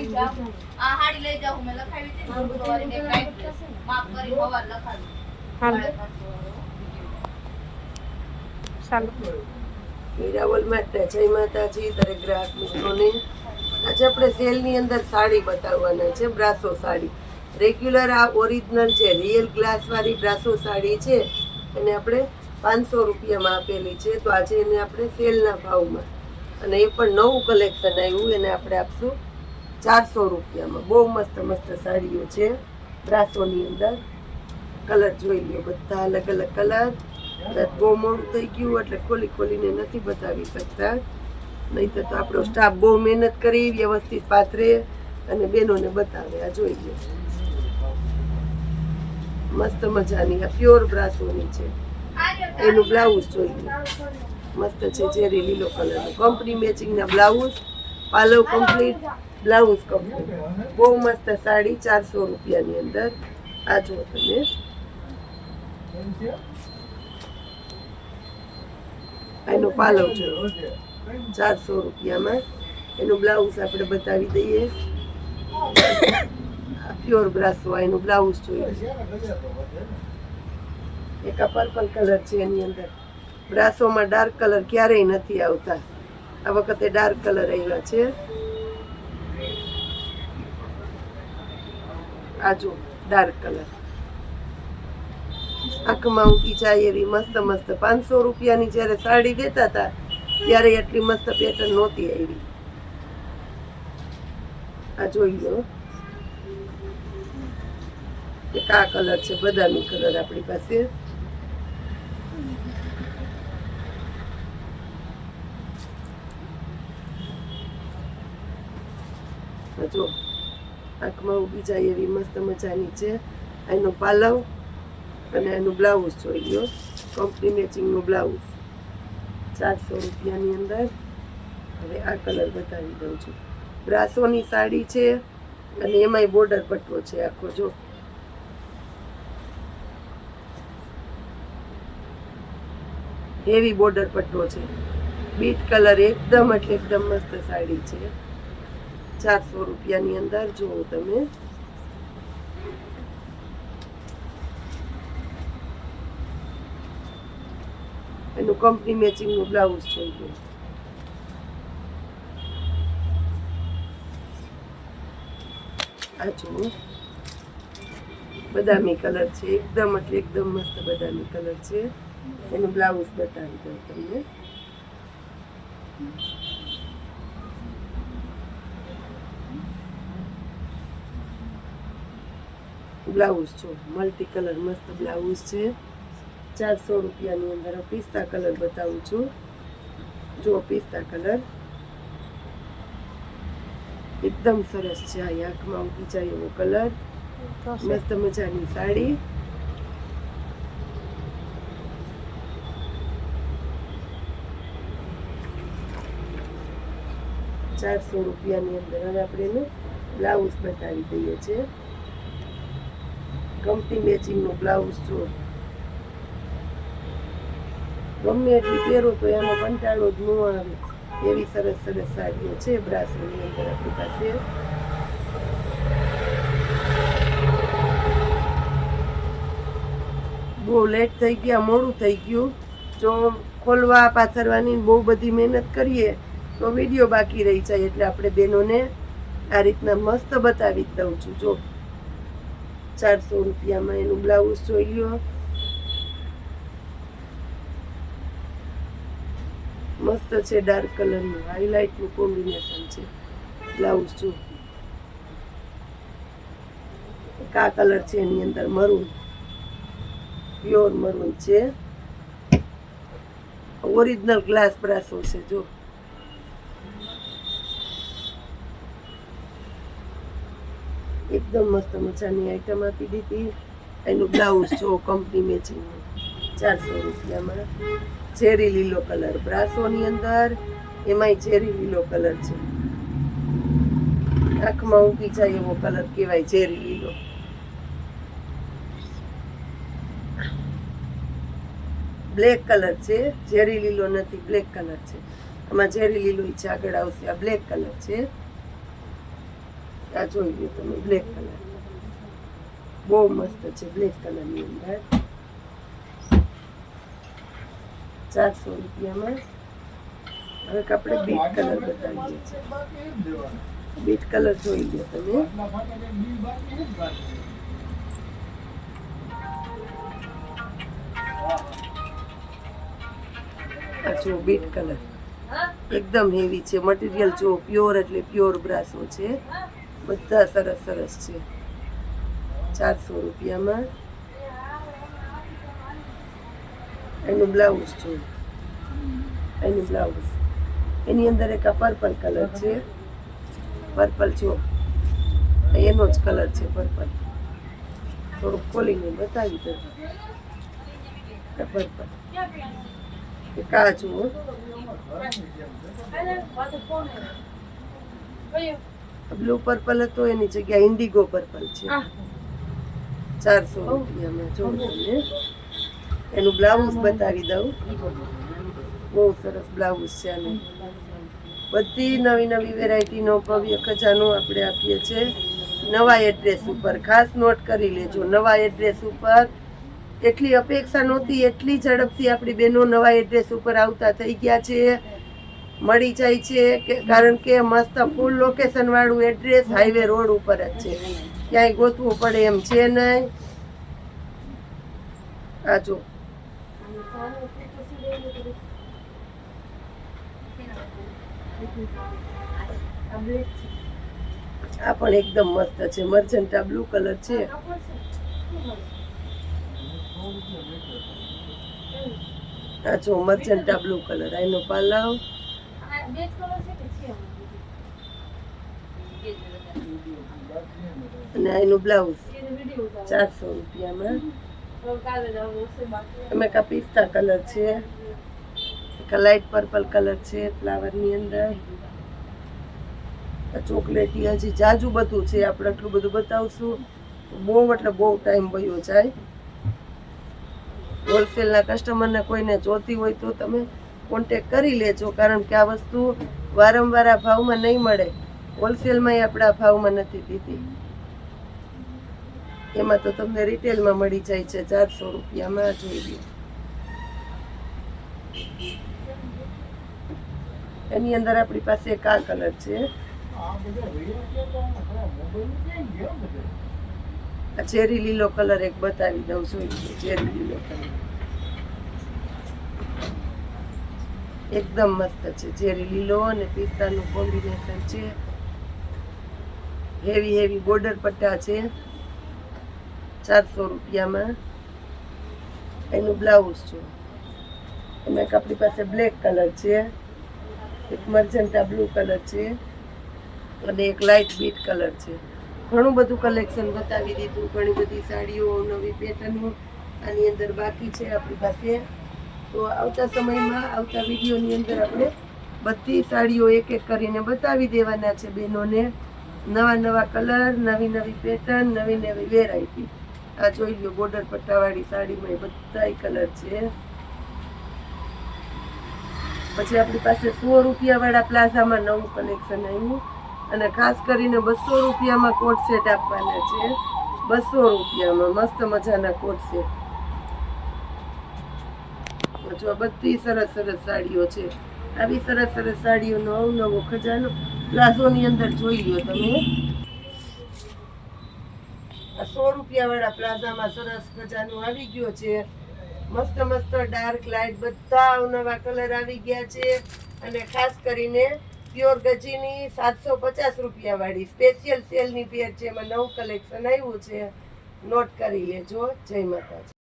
આ હાડી લઈ જાઉં. મેં લખાવી હતી ને સવારે એક નાઈટ માફ કરી સવાર લખાવી. હાલો. સાડા પાંચસો વાળો. ચાલો. મીરાવલ માટે જય માતાજી દરેક ગ્રાહક મિત્રોને. આજે આપણે સેલની અંદર સાડી બતાવવાના છે બ્રાસો સાડી. રેગ્યુલર આ ઓરિજિનલ છે. રિયલ ગ્લાસવાળી બ્રાસો સાડી છે. એને આપણે પાંચસો રૂપિયામાં આપેલી છે. તો આજે એને આપણે સેલના ભાવમાં. અને એ પણ નવું કલેક્શન આવ્યું. એને આપણે આપશું. ચારસો રૂપિયામાં. બહુ મસ્ત મસ્ત સાડીઓ છે. બ્રાસોની અંદર. કલર જોઈ લો બધા અલગ અલગ કલર. બહુ મોડું થઈ ગયું એટલે ખોલી ખોલીને નથી બતાવી શકતા. નહીં તો આપણો સ્ટાફ બહુ મહેનત કરી, વ્યવસ્થિત પાથરે અને બહેનોને બતાવે આ જોઈ લો મસ્ત મજાની, આ પ્યોર બ્રાસોની છે. એનું બ્લાઉઝ જોઈ લો મસ્ત છે ચેરી લીલો કલરનું. કંપની મેચિંગના બ્લાઉઝ પાલવ કમ્પ્લીટ બ્લાઉઝ કહું બહુ મસ્ત સાડી, ચારસો રૂપિયાની અંદર. આ જુઓ તમે. એનો પાલવ છે. ચારસો રૂપિયામાં. એનું બ્લાઉઝ આપણે બતાવી દઈએ. પ્યોર બ્રાસો એનું બ્લાઉઝ જોઈએ. એક પર્પલ કલર છે એની અંદર. બ્રાસોમાં ડાર્ક કલર ક્યારેય નથી આવતા. આ વખતે ડાર્ક કલર આવ્યા છે. આ જો ડાર્ક કલર આંખમાં ઊંઘી જાય એવી મસ્ત મસ્ત પાંચસો રૂપિયાની જ્યારે સાડી દેતા હતા, ત્યારે એટલી મસ્ત પેટર્ન નહોતી આવી. આ જોઈ લો. આ કલર છે, બદામી કલર આપણી પાસે. જો. આંખમાં ઊભી જાય એવી મસ્ત મજાની છે. એનો પાલવ અને એનું બ્લાઉઝ જોઈ લો કંપની મેચિંગનું બ્લાઉઝ. ચારસો રૂપિયાની અંદર. હવે આ કલર બતાવી દઉં છું. બ્રાસોની સાડી છે અને એમાંય બોર્ડર પટ્ટો છે આખો, જો. હેવી બોર્ડર પટ્ટો છે. બીટ કલર એકદમ એટલે એકદમ મસ્ત સાડી છે. ચારસો રૂપિયાની અંદર જુઓ તમે એનું કંપની મેચિંગનું બ્લાઉઝ લો આ જુઓ બદામી કલર છે એકદમ એટલે એકદમ મસ્ત બદામી કલર છે એનું બ્લાઉઝ બતાવી દઉં તમને બ્લાઉઝ છો મલ્ટી કલર મસ્ત બ્લાઉઝ છે. ચારસો રૂપિયાની અંદર પિસ્તા કલર બતાવું છું. જો પિસ્તા કલર. એકદમ સરસ છે આ આંખમાં ઉઠી જાય એવો કલર. મસ્ત મજાની સાડી. ચારસો રૂપિયાની અંદર હવે આપણે એનું બ્લાઉઝ બતાવી દઈએ છીએ. કંપની મેચિંગનો બ્લાઉઝ જો ગમે એટલી પહેરો તો એમાં કંટાળો જ ન આવે. એવી સરસ સરસ સાડીઓ છે બ્રાસની અંદર આપણી પાસે. બહુ લેટ થઈ ગયા, મોડું થઈ ગયું. જો ખોલવા, પાથરવાની બહુ બધી મહેનત કરીએ, તો વીડિયો બાકી રહી જાય. એટલે આપણે બહેનોને આ રીતના મસ્ત બતાવી જ દઉં છું. જો ચારસો રૂપિયામાં એનું બ્લાઉઝ જોઈ લ્યો મસ્ત છે ડાર્ક કલરનું, હાઇલાઇટનું કોમ્બિનેશન છે. બ્લાઉઝ જો. કા કલર છે એની અંદર મરૂન. પ્યોર મરૂન છે. ઓરિજિનલ ગ્લાસ બ્રાસો છે, જો. એકદમ મસ્ત મજાની આઈટમ આપી દીધી. એનું બ્લાઉઝ જો કંપની મેચિંગ ચારસો રૂપિયામાં ચેરી લીલો કલર બ્રાસોની અંદર એમાંય ચેરી લીલો કલર છે. આંખમાં ઊંઘી જાય એવો કલર કહેવાય ચેરી લીલો. બ્લેક કલર છે. ઝેરી લીલો નથી બ્લેક કલર છે. આમાં ઝેરી લીલો છે, આગળ આવશે. આ બ્લેક કલર છે. આ જોઈ લો તમે બ્લેક કલર બહુ મસ્ત છે બ્લેક કલરની અંદર. ચારસો રૂપિયામાં. હવે આપણે બીટ કલર બતાવીએ. છીએ બીટ કલર જોઈ લો તમે. આ જો બીટ કલર એકદમ હેવી છે મટીરિયલ જો પ્યોર એટલે પ્યોર બ્રાસો છે. બધા સરસ સરસ છે. ચારસો રૂપિયામાં. એનું બ્લાઉઝ જો એનું બ્લાઉઝ. એની અંદર એક આ પર્પલ કલર છે. પર્પલ જો. એનો જ કલર છે પર્પલ. થોડુંક ખોલીને બતાવી દઉં. પર્પલ. એ કા જુઓ. બ્લુ પર્પલ હતો એની જગ્યાએ ઇન્ડિગો પર્પલ છે. ચારસો રૂપિયામાં. જો તમને એનું બ્લાઉઝ બતાવી દઉં. બહુ સરસ બ્લાઉઝ છે આનું. બધી નવી નવી વેરાયટીનો ભવ્ય ખજાનો આપણે આપીએ છીએ. નવા એડ્રેસ ઉપર ખાસ નોટ કરી લેજો. નવા એડ્રેસ ઉપર એટલી અપેક્ષા નહોતી એટલી ઝડપથી આપણી બહેનો નવા એડ્રેસ ઉપર આવતા થઈ ગયા છે. મળી જાય છે કે કારણ કે મસ્ત ફૂલ લોકેશન વાળું એડ્રેસ હાઈવે રોડ ઉપર જ છે. ક્યાંય ગોતવું પડે એમ છે નહીં. આ જો. આ પણ એકદમ મસ્ત છે. મર્જન્ટા બ્લુ કલર છે. આ જો મર્જન્ટા બ્લુ કલર એનો પાલવ અને એનું બ્લાઉઝ ચારસો રૂપિયામાં. એમાં કા પિસ્તા કલર છે. એક લાઇટ પર્પલ કલર છે ફ્લાવરની અંદર. ચોકલેટી હજી જાજુ બધું છે. આપણે આટલું બધું બતાવશું. બહુ એટલે બહુ ટાઈમ વયો જાય. હોલસેલના કસ્ટમરને કોઈને જોતી હોય તો તમે કોન્ટેક કરી લેજો, કારણ કે આ વસ્તુ વારંવાર આ ભાવમાં નહીં મળે. હોલસેલમાં આપણા ભાવમાં નથી દીધી એમાં તો તમને રિટેલમાં મળી જાય છે, ચારસો રૂપિયામાં જોઈ લો એની અંદર આપણી પાસે આ કલર છે. આ ચેરી લીલો કલર એક બતાવી દઉં છું ચેરી લીલો કલર. એકદમ મસ્ત છે. ચેરી લીલો અને પિસ્તાનું કોમ્બિનેશન છે. હેવી હેવી બોર્ડર પટ્ટા છે. ચારસો રૂપિયામાં. એનું બ્લાઉઝ છે. એમાં આપણી પાસે બ્લેક કલર છે. એક મર્જન્ટા બ્લુ કલર છે. અને એક લાઇટ બીટ કલર છે. ઘણું બધું કલેક્શન બતાવી દીધું. ઘણી બધી સાડીઓ, નવી પેટર્નો આની અંદર બાકી છે આપણી પાસે. તો આવતા સમયમાં, આવતા વિડીયોની અંદર આપણે બધી સાડીઓ એક એક કરીને બતાવી દેવાના છે બહેનોને. નવા નવા કલર, નવી નવી પેટર્ન નવી નવી વેરાયટી આ જોઈ લો બોર્ડર પટ્ટાવાળી સાડીમાં એ બધાય કલર છે. પછી આપણી પાસે સો રૂપિયાવાળા પ્લાઝામાં નવું કલેક્શન આવ્યું. અને ખાસ કરીને બસો રૂપિયામાં કોટ સેટ આપવાના છે. બસો રૂપિયામાં મસ્ત મજાના કોટ સેટ જો બધી સરસ સરસ સાડીઓ છે. આવી સરસ સરસ સાડીઓનો અવનવો ખજાનો પ્લાઝોની અંદર જોઈ લો તમે. સો રૂપિયાવાળા પ્લાઝામાં સરસ ખજાનો આવી ગયો છે. મસ્ત મસ્ત ડાર્ક લાઇટ બધા અવનવા કલર આવી ગયા છે. અને ખાસ કરીને પ્યોર ગજીની સાતસો પચાસ રૂપિયા વાળી સ્પેશિયલ સેલની પેર છે. એમાં નવું કલેક્શન આવ્યું છે. નોટ કરી લેજો. જય માતાજી.